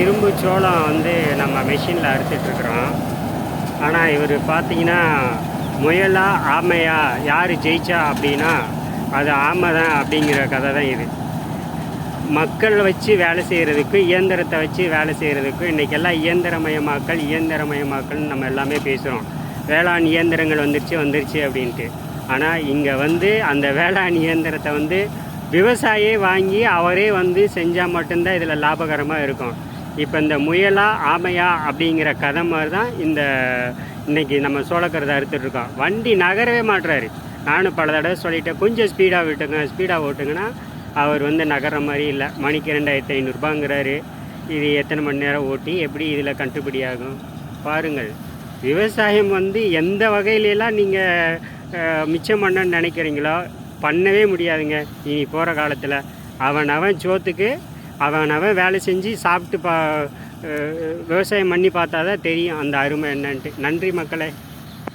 இரும்பு சோளம் வந்து நம்ம மெஷினில் அறுத்துட்ருக்குறோம். ஆனால் இவர் பார்த்தீங்கன்னா முயலா ஆமையா யார் ஜெயிச்சா அப்படின்னா அது ஆமை தான் அப்படிங்கிற கதை தான் இது. மக்கள் வச்சு வேலை செய்கிறதுக்கு இயந்திரத்தை வச்சு வேலை செய்கிறதுக்கு இன்றைக்கெல்லாம் இயந்திரமயமாக்கல் இயந்திரமயமாக்கல்னு நம்ம எல்லாமே பேசுகிறோம் வேளாண் இயந்திரங்கள் வந்துருச்சு வந்துருச்சு அப்படின்ட்டு. ஆனால் இங்கே வந்து அந்த வேளாண் இயந்திரத்தை வந்து விவசாயியே வாங்கி அவரே வந்து செஞ்சால் மட்டும்தான் இதில் லாபகரமாக இருக்கும். இப்போ இந்த முயலா ஆமையா அப்படிங்கிற கதை மாதிரி தான் இந்த இன்னைக்கு நம்ம சோளக்கரதை அறுத்துட்ருக்கோம் வண்டி நகரவே மாட்டுறாரு. நானும் பல தடவை சொல்லிட்டேன் கொஞ்சம் ஸ்பீடாக விட்டுங்க ஸ்பீடாக ஓட்டுங்கன்னா அவர் வந்து நகர்ற மாதிரி இல்லை. மணிக்கு ரெண்டாயிரத்தி ஐநூறுரூபாங்கிறாரு இது எத்தனை மணி நேரம் ஓட்டி எப்படி இதில் கட்டுப்படி ஆகும்? பாருங்கள். விவசாயம் வந்து எந்த வகையிலெல்லாம் நீங்கள் மிச்சம் பண்ணன்னு நினைக்கிறீங்களோ பண்ணவே முடியாதுங்க. இனி போகிற காலத்தில் அவன் அவன் சோத்துக்கு அவன் அவன் வேலை செஞ்சு சாப்பிட்டு பா விவசாயம் பண்ணி பார்த்தா தான் தெரியும் அந்த அருமை என்னன்ட்டு. நன்றி மக்களே.